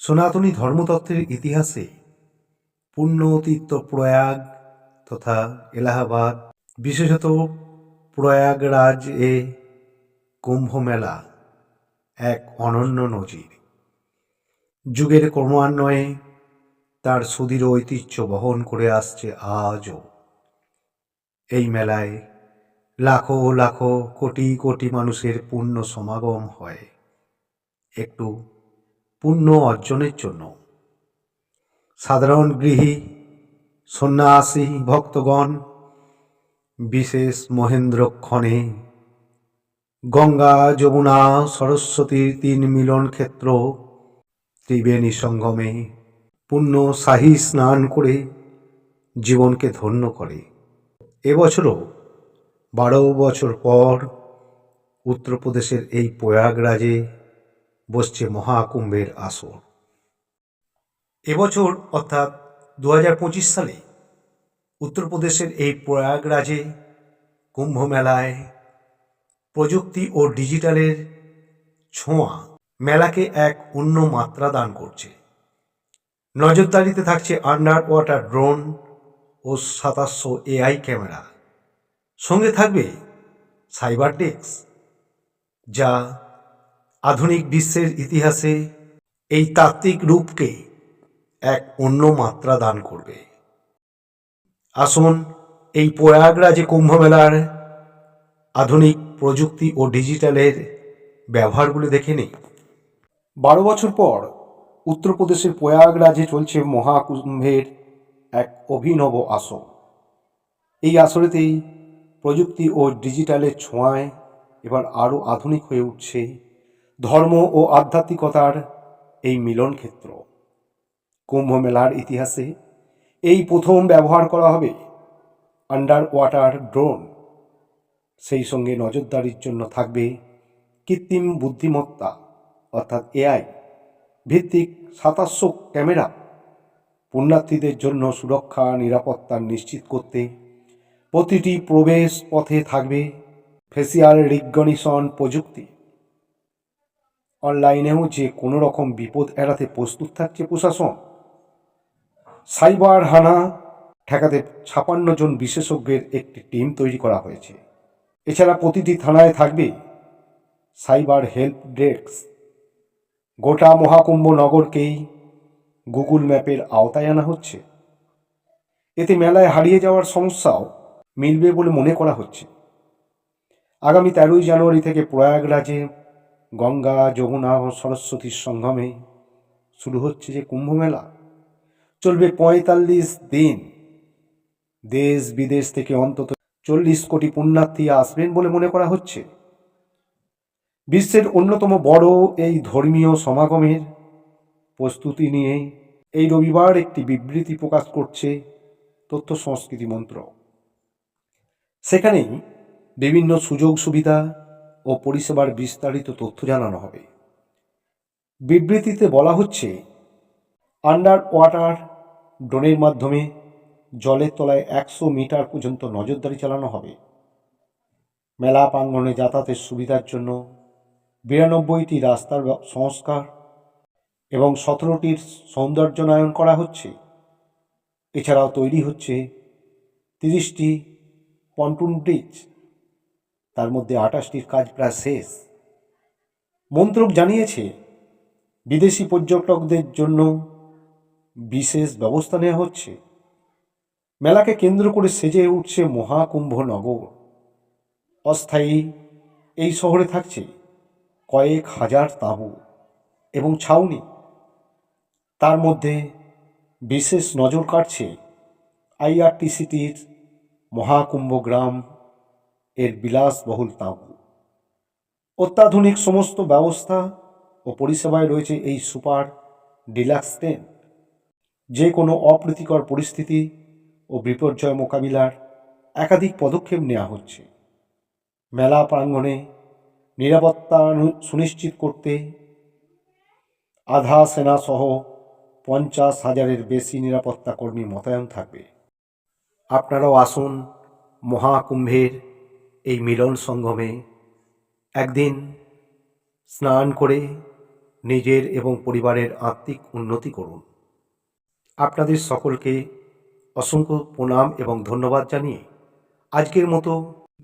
সনাতনী ধর্মতত্ত্বের ইতিহাসে পুণ্যতীর্থ প্রয়াগ তথা এলাহাবাদ, বিশেষত প্রয়াগরাজ এ কুম্ভ মেলা এক অনন্য নজির। যুগের ক্রমান্বয়ে তার সুদীর ঐতিহ্য বহন করে আসছে আজও। এই মেলায় লাখো লাখো কোটি কোটি মানুষের পূর্ণ সমাগম হয়। একটু পুণ্য অর্জনের জন্য। সাধারণ গৃহী, সন্ন্যাসী, ভক্তগণ, বিশেষ মহেন্দ্রক্ষণে গঙ্গা, যমুনা, সরস্বতীর তিন মিলন ক্ষেত্র, ত্রিবেণী সঙ্গমে পুণ্য শাহী স্নান করে জীবনকে ধন্য করে। এবছরও বারো বছর পর উত্তরপ্রদেশের এই প্রয়াগরাজে বসছে মহাকুম্ভের আসর। এবছর, অর্থাৎ দু হাজার পঁচিশ সালে, উত্তরপ্রদেশের এই প্রয়াগরাজে কুম্ভ মেলায় প্রযুক্তি ও ডিজিটালের ছোঁয়া মেলাকে এক অন্য মাত্রা দান করছে। নজরদারিতে থাকছে আন্ডার ওয়াটার ড্রোন ও সাতাশশো এআই ক্যামেরা। সঙ্গে থাকবে সাইবার ডেস্ক, যা আধুনিক বিশ্বের ইতিহাসে এই তাত্ত্বিক রূপকে এক অন্য মাত্রা দান করবে। আসুন এই প্রয়াগরাজে কুম্ভ মেলার আধুনিক প্রযুক্তি ও ডিজিটালের ব্যবহারগুলো দেখে নিই। বারো বছর পর উত্তরপ্রদেশের প্রয়াগরাজে চলছে মহাকুম্ভের এক অভিনব আসর। এই আসরেতেই প্রযুক্তি ও ডিজিটালের ছোঁয়ায় এবার আরও আধুনিক হয়ে উঠছে ধর্ম ও আধ্যাত্মিকতার এই মিলন ক্ষেত্র কুম্ভ মেলার ইতিহাসে এই প্রথম ব্যবহার করা হবে আন্ডার ওয়াটার ড্রোন সেই সঙ্গে নজরদারির জন্য থাকবে কৃত্রিম বুদ্ধিমত্তা, অর্থাৎ এআই। ভিত্তিক সাতাশশো ক্যামেরা। পুণ্যার্থীদের জন্য সুরক্ষা, নিরাপত্তা নিশ্চিত করতে প্রতিটি প্রবেশ পথে থাকবে ফেসিয়াল রিগনিশন প্রযুক্তি। অনলাইনেও যে কোনো রকম বিপদ এড়াতে প্রস্তুত থাকছে প্রশাসন। সাইবার হানা ঠেকাতে ছাপান্ন জন বিশেষজ্ঞের একটি টিম তৈরি করা হয়েছে। এছাড়া প্রতিটি থানায় থাকবে সাইবার হেল্প ডেস্ক। গোটা মহাকুম্ভ নগরকেই গুগল ম্যাপের আওতায় আনা হচ্ছে। এতে মেলায় হারিয়ে যাওয়ার সমস্যাও মিলবে বলে মনে করা হচ্ছে। আগামী তেরোই জানুয়ারি থেকে প্রয়াগরাজে গঙ্গা, যমুনা ও সরস্বতীর সঙ্গমে শুরু হচ্ছে যে কুম্ভমেলা। চলবে পঁয়তাল্লিশ দিন। দেশ বিদেশ থেকে অন্তত চল্লিশ কোটি পুণ্যার্থী আসবেন বলে মনে করা হচ্ছে। বিশ্বের অন্যতম বড় এই ধর্মীয় সমাগমের প্রস্তুতি নিয়ে এই রবিবার একটি বিবৃতি প্রকাশ করছে তথ্য সংস্কৃতি মন্ত্রক। সেখানেই বিভিন্ন সুযোগ সুবিধা ও পরিষেবার বিস্তারিত তথ্য জানানো হবে। বিবৃতিতে বলা হচ্ছে আন্ডার ওয়াটার ড্রোনের মাধ্যমে জলের তলায় একশো মিটার পর্যন্ত নজরদারি চালানো হবে। মেলা প্রাঙ্গণে যাতায়াতের সুবিধার জন্য বিরানব্বইটি রাস্তার সংস্কার এবং সতেরোটির সৌন্দর্যনায়ন করা হচ্ছে। এছাড়াও তৈরি হচ্ছে তিরিশটি পন্টুন ব্রিজ তার মধ্যে আটাশটির কাজ প্রায় শেষ। মন্ত্রক জানিয়েছে, বিদেশি পর্যটকদের জন্য বিশেষ ব্যবস্থা নেওয়া হচ্ছে। মেলাকে কেন্দ্র করে সেজে উঠছে মহাকুম্ভ নগর। অস্থায়ী এই শহরে থাকছে কয়েক হাজার তাঁবু এবং ছাউনি। তার মধ্যে বিশেষ নজর কাটছে আইআরটিসিটির মহাকুম্ভ গ্রাম এর বিলাসবহুল তাঁবু। অত্যাধুনিক সমস্ত ব্যবস্থা ও পরিষেবায় রয়েছে এই সুপার ডিলাক্স টেন্ট। যে কোনো অপ্রীতিকর পরিস্থিতি ও বিপর্যয় মোকাবিলার একাধিক পদক্ষেপ নেওয়া হচ্ছে। মেলা প্রাঙ্গণে নিরাপত্তা সুনিশ্চিত করতে আধা সেনাসহ পঞ্চাশ হাজারের বেশি নিরাপত্তা কর্মী মোতায়েন থাকবে। আপনারাও আসুন মহাকুম্ভের এই মিলন সঙ্গমে একদিন স্নান করে নিজের এবং পরিবারের আত্মিক উন্নতি করুন। আপনাদের সকলকে অসংখ্য প্রণাম এবং ধন্যবাদ জানিয়ে আজকের মতো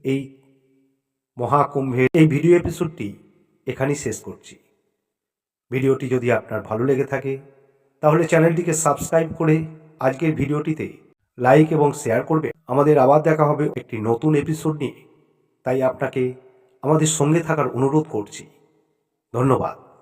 এই মহাকুম্ভের এই ভিডিও এপিসোডটি এখানেই শেষ করছি। ভিডিওটি যদি আপনার ভালো লেগে থাকে, তাহলে চ্যানেলটিকে সাবস্ক্রাইব করে আজকের ভিডিওটিতে লাইক এবং শেয়ার করবে আমাদের আবার দেখা হবে একটি নতুন এপিসোড নিয়ে। তাই আপনাকে আমাদের সঙ্গে থাকার অনুরোধ করছি। ধন্যবাদ।